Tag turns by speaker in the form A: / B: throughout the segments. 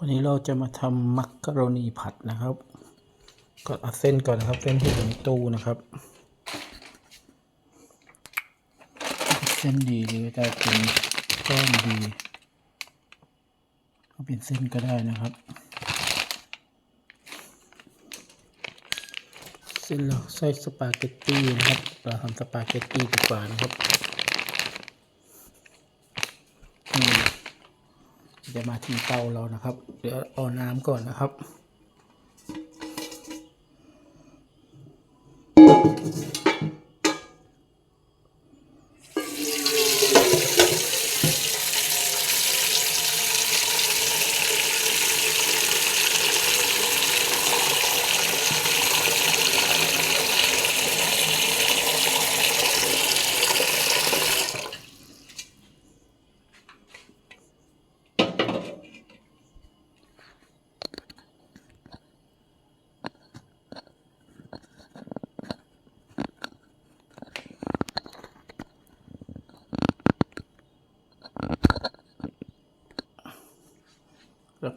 A: วันนี้เราจะมาทำมักกะโรนีผัดนะครับก็เอาเส้นก่อนนะครับ เส้นที่อยู่ในตู้นะครับ เส้นดีหรือจะเป็นก้อนดีเอาเป็นเส้นก็ได้นะครับ เส้นเราใส่สปาเกตตี้นะครับเราทำสปาเกตตี้ดีกว่านะครับ จะมาที่เตาเรานะครับ เดี๋ยวเอาน้ำก่อนนะครับ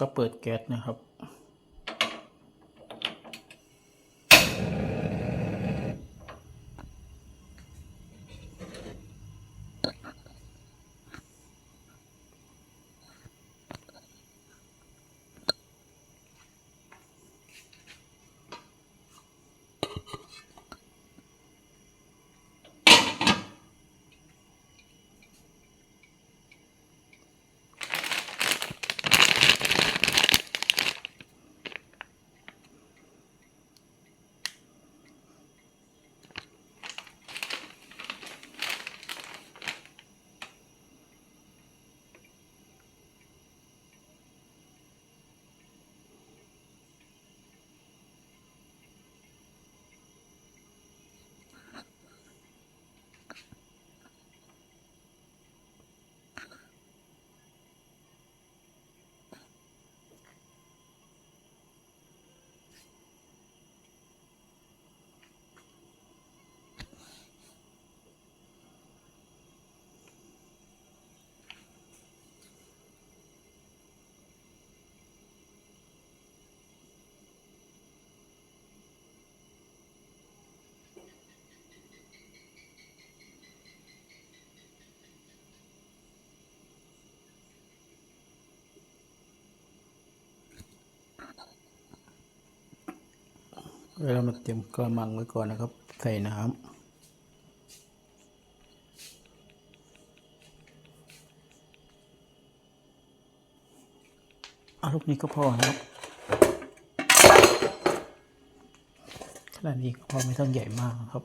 A: ก็เปิดแก๊สนะครับ เรามาเตรียมกระมังไว้ก่อนนะครับ ใส่น้ำเอาลูกนี้ก็พอนะครับขนาดนี้ก็พอไม่ต้องใหญ่มากครับ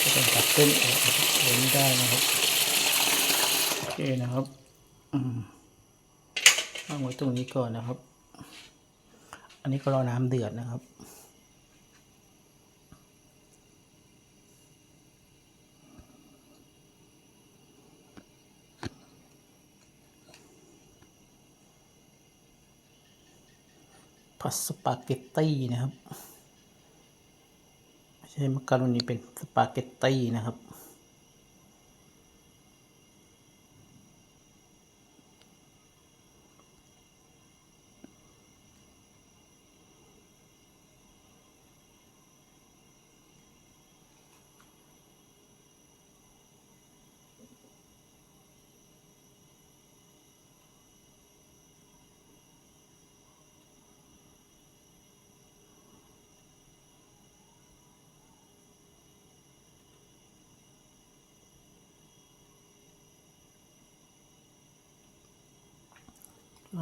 A: ก็ต้องตัดเส้นออกเดี๋ยวได้นะครับโอเคนะครับอืมวางไว้ตรงนี้ก่อนนะครับ อันนี้ก็รอน้ำเดือดนะครับผัดสปาเกตตี้นะครับ ใช่มักกะโรนีเป็นสปาเกตตี้นะครับ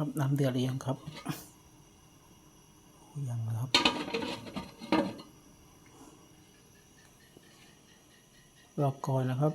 A: ครับน้ำเดือดหรือยังครับยังนะครับรอก่อนนะครับ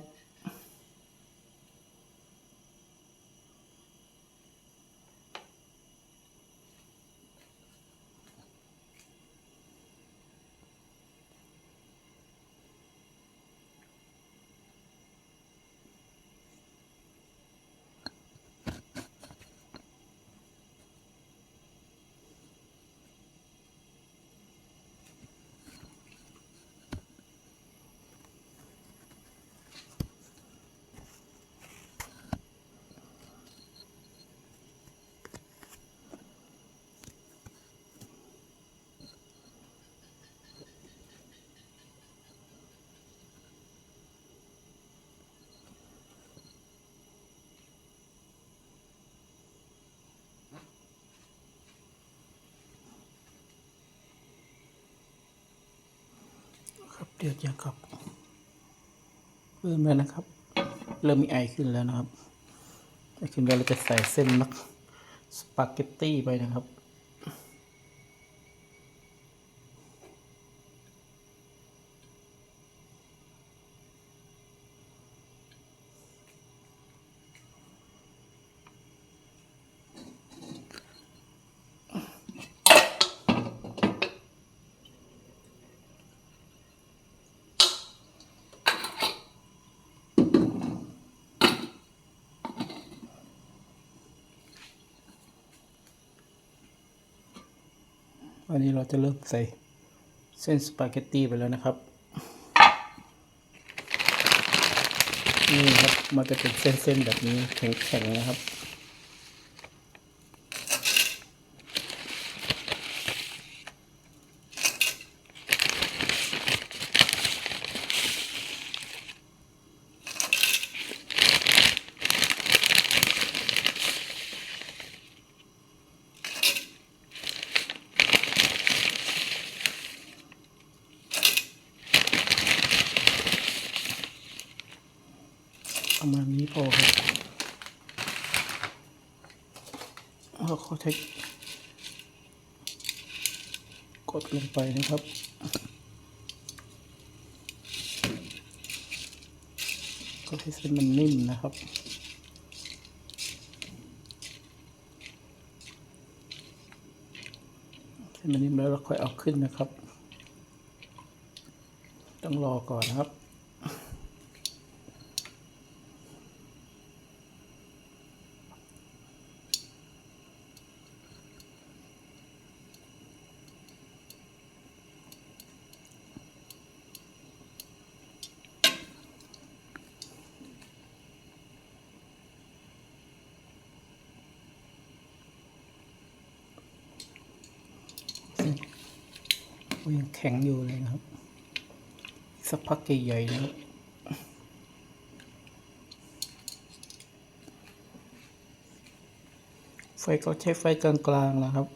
A: ครับเดือดยังครับ เริ่มแล้วนะครับ เริ่มมีไอขึ้นแล้วนะครับไอขึ้นแล้วเราจะใส่เส้นมักสปาเกตตี้ไปนะครับ วันนี้เราจะเริ่มใส่เส้นสปาเกตตี้ไปแล้วนะครับ นี่ครับมันจะเป็นเส้นๆแบบนี้แข็งๆนะครับ ประมาณนี้พอครับแล้วก็ใช้กดลงไปนะครับ ก็ให้เส้นมันนิ่มนะครับเส้นมันนิ่มแล้วเราค่อยเอาขึ้นนะครับ ต้องรอก่อนนะครับ ก็ยัง แข็งอยู่เลยนะครับ สักพักใหญ่ๆนะครับไฟก็ใช้ไฟกลางๆนะครับ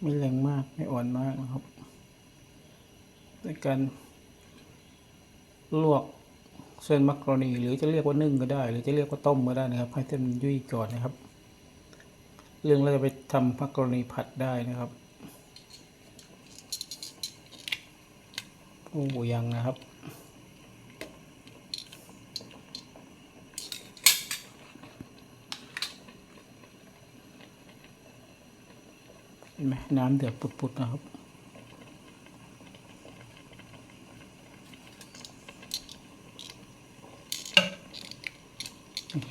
A: ไม่แรงมากไม่อ่อนมากนะครับในการลวกเส้นมักกรนีหรือจะเรียกว่านึ่งก็ได้ หรือจะเรียกว่าต้มก็ได้นะครับ ให้เส้นมันยุ่ยก่อนนะครับ เรื่องเราจะไปทำมักกรนีผัดได้นะครับ โอ้ยังนะครับ เห็นไหมน้ำเดือดปุดๆนะครับ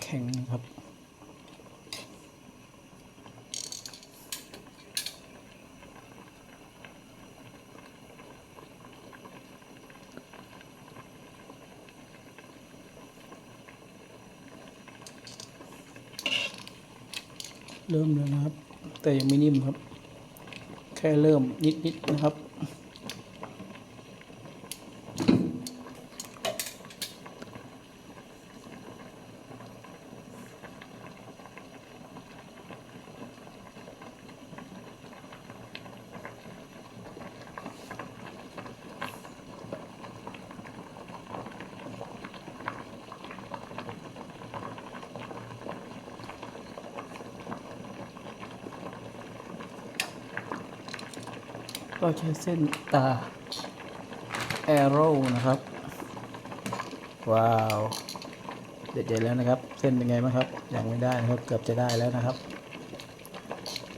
A: แข็งนะครับ เริ่มแล้วนะครับ แต่ยังไม่นิ่มครับ แค่เริ่มนิดๆนะครับ ก็ใช้เส้นตาแอโร่นะครับ ว้าว เด็ดๆแล้วนะครับ เส้นเป็นไงบ้างครับ ยังไม่ได้นะครับ เกือบจะได้แล้วนะครับ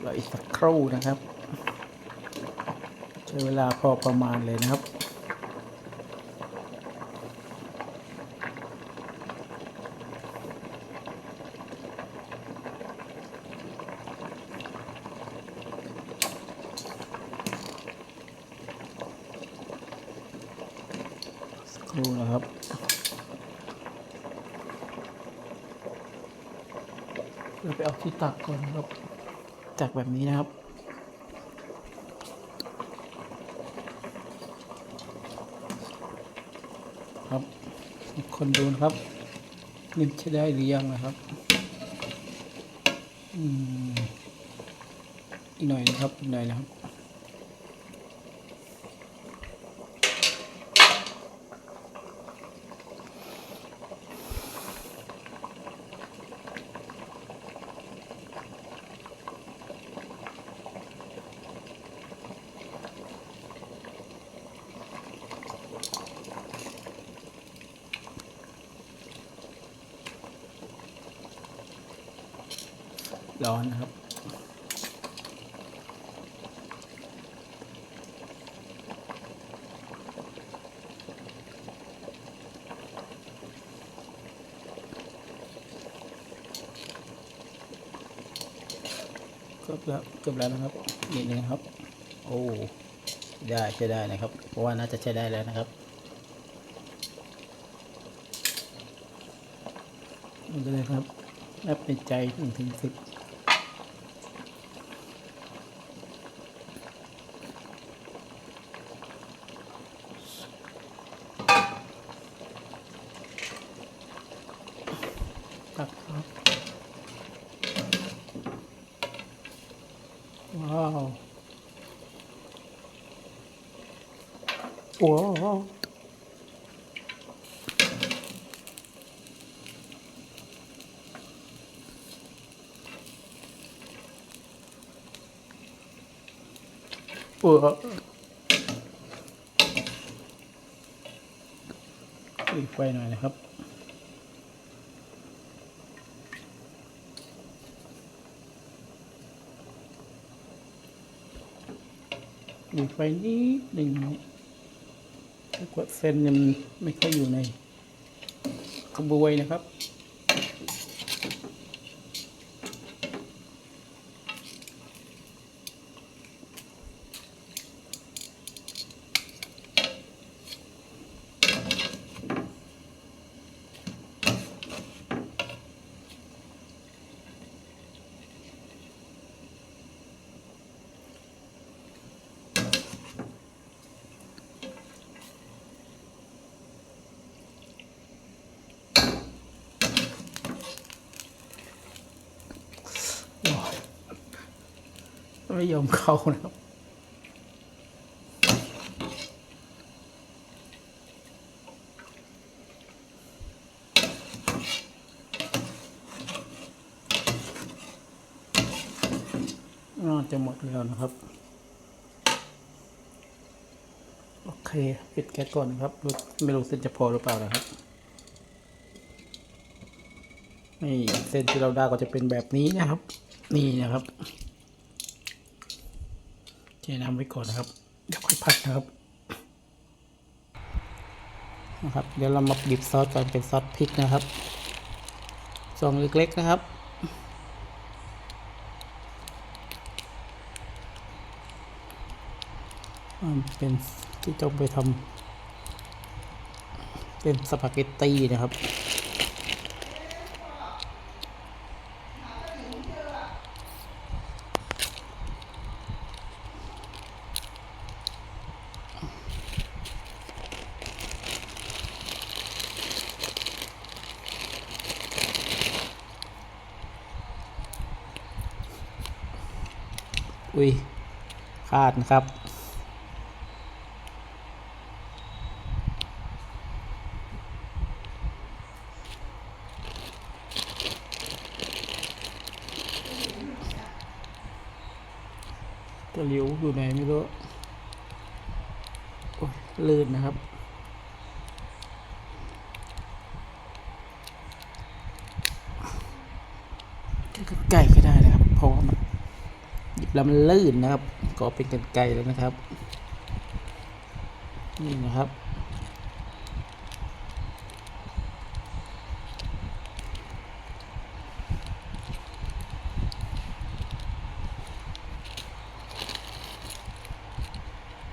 A: รออีกสักครู่นะครับ ใช้เวลาพอประมาณเลยนะครับ สักครู่นะครับ เราไปเอาที่ตักก่อนครับตักแบบนี้นะครับ ครับ คนดูนะครับนิ่มใช้ได้หรือยังนะครับอืมอีกหน่อยนะครับอีกหน่อยนะครับ บแล้วเกือบแล้วนะครับนิดนึงครับ โอ้ได้ใช้ได้นะครับ เพราะว่าน่าจะใช้ได้แล้วนะครับดูเลยครับนับในใจหนึ่งถึงสิบ ว้าวว้าวว้าวอีกไฟหน่อยนะครับ งไปนิดหนึ่งนะถ้ากดเส้นเนี่ยมันไม่ค่อยอยู่ในกระบวยนะครับ ไม่ยอมเข้านะครับน่าจะหมดแล้วนะครับ โอเค ปิดแก๊สก่อนนะครับ ไม่รู้เส้นจะพอหรือเปล่านะครับ นี่เส้นที่เราได้ก็จะเป็นแบบนี้นะครับ นี่นะครับ เทน้ำไว้ก่อนนะครับเดี๋ยวค่อยพัดนะครับนะครับ เดี๋ยวเรามาบีบซอสก่อนเป็นซอสพริกนะครับซองเล็กๆนะครับเป็นที่ต้องไปทำเป็นสปาเกตตี้นะครับ อุ้ยขาดนะครับ ตะหลิวอยู่ไหนไม่รู้ลื่นนะครับกันไก่ก็ได้นะครับ เพราะว่ามันหยิบแล้วมันลื่นนะครับ ก็เป็นกันไก่แล้วนะครับ นี่นะครับ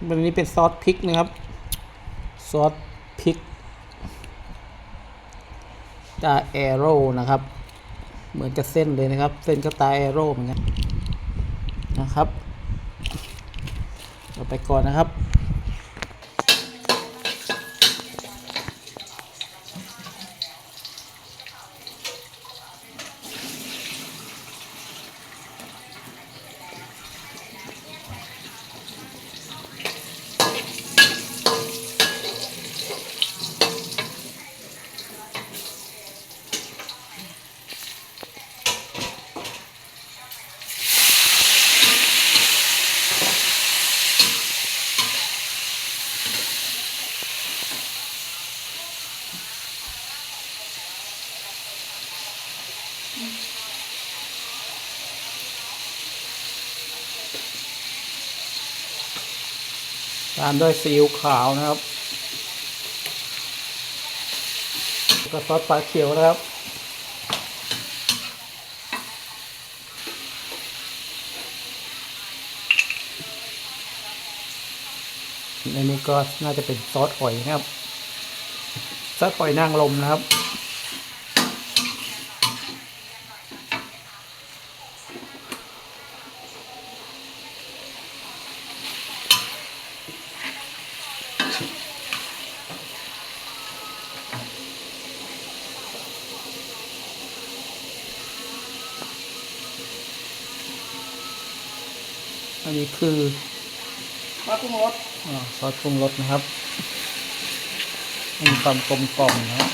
A: วันนี้เป็นซอสพริกนะครับ ซอสพริกตาแอโร่นะครับ เหมือนกับเส้นเลยนะครับ เส้นก็ตาแอโร่เหมือนกันนะครับ ไปก่อนนะครับ ตามด้วยซีอิ๊วขาวนะครับก็ซอสปลาเขียวนะครับ ในนี้ก็น่าจะเป็นซอสหอยนะครับ ซอสหอยนางรมนะครับ อันนี้คือ
B: มาปรุงรส
A: อาซอสปรุงรสนะครับมีความกลมกล่อมนะครับ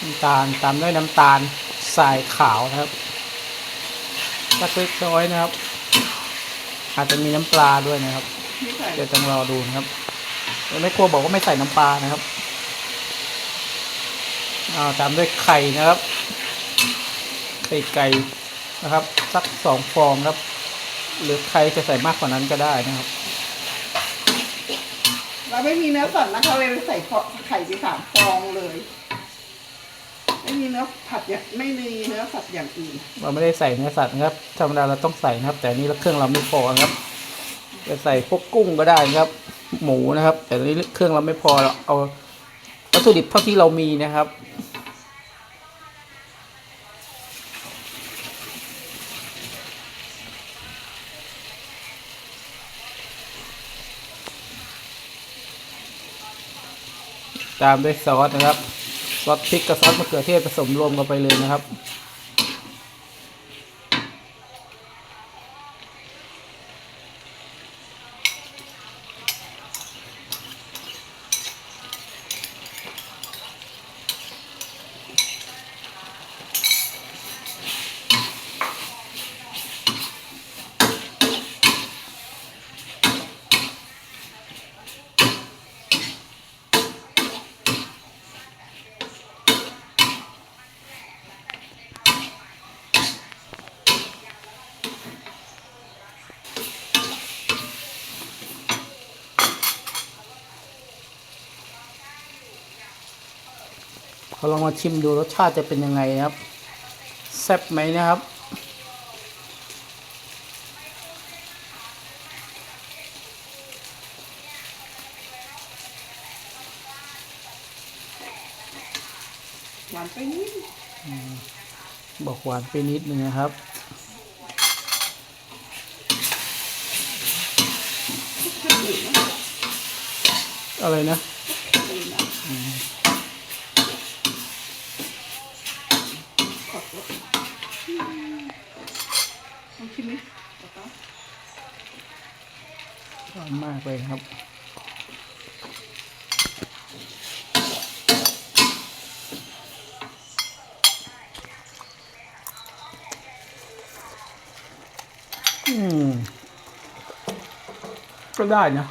A: น้ำตาลตามด้วยน้ำตาลทรายขาวนะครับสักเล็กน้อยนะครับ อาจจะมีน้ำปลาด้วยนะครับ
B: นี่ใส่
A: เดี๋ยวต้องรอดูนะครับแม่ครัวบอกว่าไม่ใส่น้ำปลานะครับอ่าตามด้วยไข่นะครับไข่ไก่นะครับ สักสองฟองครับ หรือใครจะใส่มากกว่านั้นก็ได้นะครับ
B: เราไม่มีเนื้อสัตว์นะคะเลยใส่ไข่ไปสามฟอง เนื้อผัดอย่างไม่มีเนื้อสัตว์อย่างอื่น
A: เราไม่ได้ใส่เนื้อสัตว์นะครับธรรมดาเราต้องใส่นะครับ แต่นี้เครื่องเราไม่พอครับจะใส่พวกกุ้งก็ได้นะครับ หมูนะครับ แต่อันนี้เครื่องเราไม่พอเราเอาวัตถุดิบเท่าที่เรามีนะครับตามด้วยซอสนะครับ ซอสพริกกับซอสมะเขือเทศผสมรวมกันไปเลยนะครับ เราลองมาชิมดูรสชาติจะเป็นยังไงนะครับแซ่บไหมนะครับ
B: หวานไปนิด
A: บอกหวานไปนิดนึงนะครับ
B: อื่นนะ
A: อะไรนะ
B: อื่นนะขอโทษลองชิมดิขอโทษ
A: หวานมากเลยครับ อืม ก็ได้นะ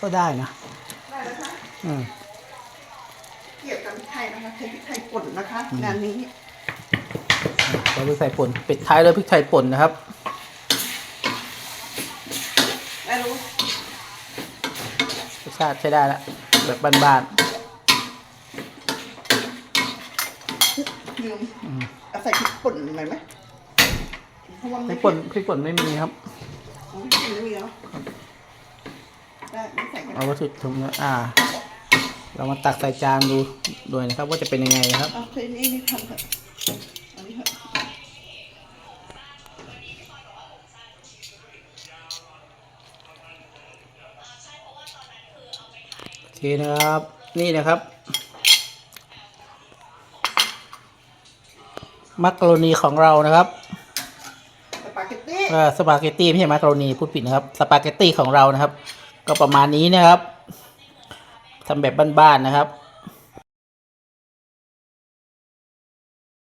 A: ก็ได้นะ
B: ได้แล้วคะ
A: อืม
B: เกี่ยวกับพริกไทยนะคะใช้พริกไทยป่นนะคะงานนี้
A: เราพริกไทยป่นปิดท้ายด้วยพริกไทยป่นนะครับ
B: ไม่รู้
A: รสชาติใช้ได้ละแบบบ้าน
B: ลืมเอาใส่พริกป่นหน่อยไหมเพ ราะว่า
A: ๆพ
B: ไม่
A: ริกป่นพริกป่นไม่มีครับ
B: อ๋อไม่มีแล้วได้ไม่ใส่กัน
A: เอาวัตถุดิบนะอ่า เรามาตักใส่จานดูด้วยนะครับ ว่าจะเป็นยังไงนะครับ
B: เอาเคยนี่นี่ทำเถอะอันนี้เถอะ
A: โอเคนะครับ นี่นะครับมักกะโรนีของเรานะครับ
B: สปาเกตตี้
A: เอ่อ สปาเกตตี้ไม่ใช่มักกะโรนีพูดผิดนะครับสปาเกตตี้ของเรานะครับ ก็ประมาณนี้นะครับทำแบบบ้านๆนะครับ